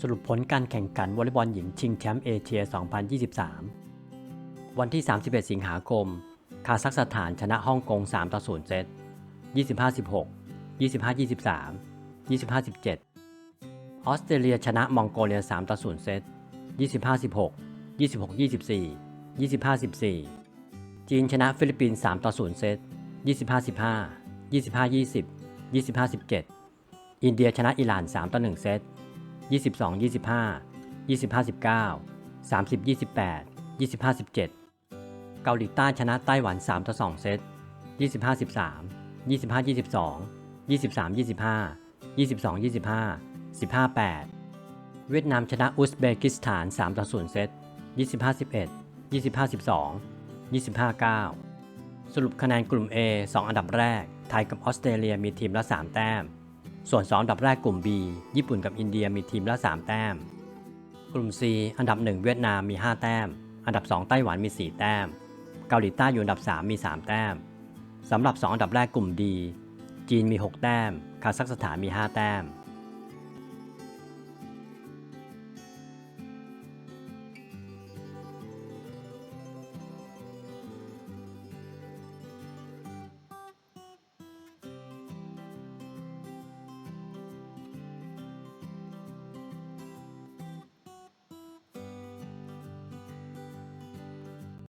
สรุปผลการแข่งขันวอลเลย์บอลหญิงชิงแชมป์เอเชีย 2023 วันที่ 31 สิงหาคม คาซัคสถานชนะฮ่องกง 3 ต่อ 0 เซต 25-16 25-23 25-17 ออสเตรเลียชนะมองโกเลีย 3 ต่อ 0 เซต 25-16 26-24 25-14 จีนชนะฟิลิปปินส์ 3 ต่อ 0 เซต 25-15 25-20 25-17 อินเดียชนะอิหร่าน 3 ต่อ 1 เซต 22 25 25 19 30 28 25 17 เกาหลีใต้ชนะไต้หวัน 3 ต่อ 2 เซต 25 13 25 22 23 25 22 25 15 8 เวียดนามชนะอุซเบกิสถาน 3 ต่อ 0 เซต 25 11 25 12 25 9 สรุปคะแนนกลุ่ม A 2 อันดับแรก ไทยกับออสเตรเลียมีทีมละ 3 แต้ม ส่วน 2 อันดับแรกกลุ่ม B ญี่ปุ่นกับอินเดียมีทีมละ 3 แต้ม กลุ่ม C อันดับ 1 เวียดนามมี 5 แต้ม อันดับ 2 ไต้หวันมี 4 แต้ม เกาหลีใต้อยู่อันดับ 3 มี 3 แต้มสำหรับ 2 อันดับแรกกลุ่ม D จีนมี 6 แต้ม คาซัคสถานมี 5 แต้ม